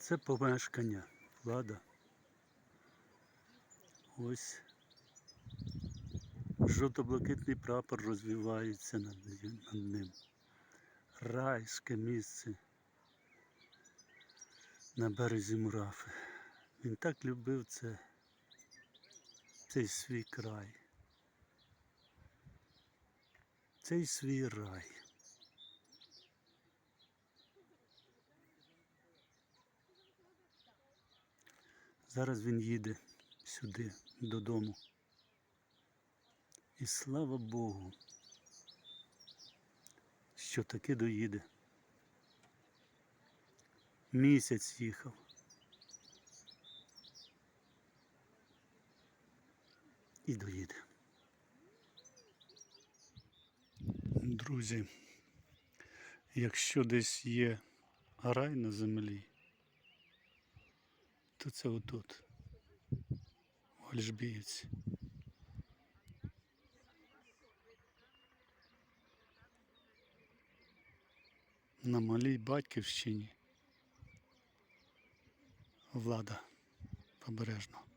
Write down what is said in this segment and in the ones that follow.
це помешкання. Влада. Ось жовто-блакитний прапор розвивається над, ним. Райське місце на березі Мурафи. Він так любив це, цей свій край. Цей свій рай. Зараз він їде сюди, додому. І слава Богу, що таки доїде. Місяць їхав. І доїде. Друзі, якщо десь є рай на землі, то це отут, у. На малій батьківщині влада побережно.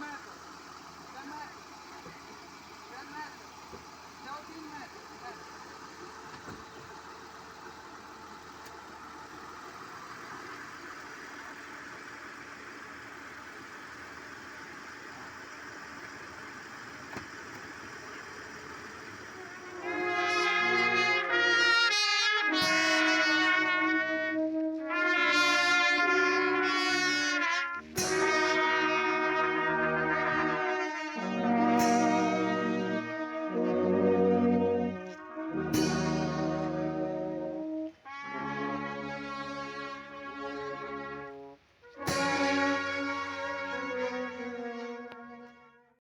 America.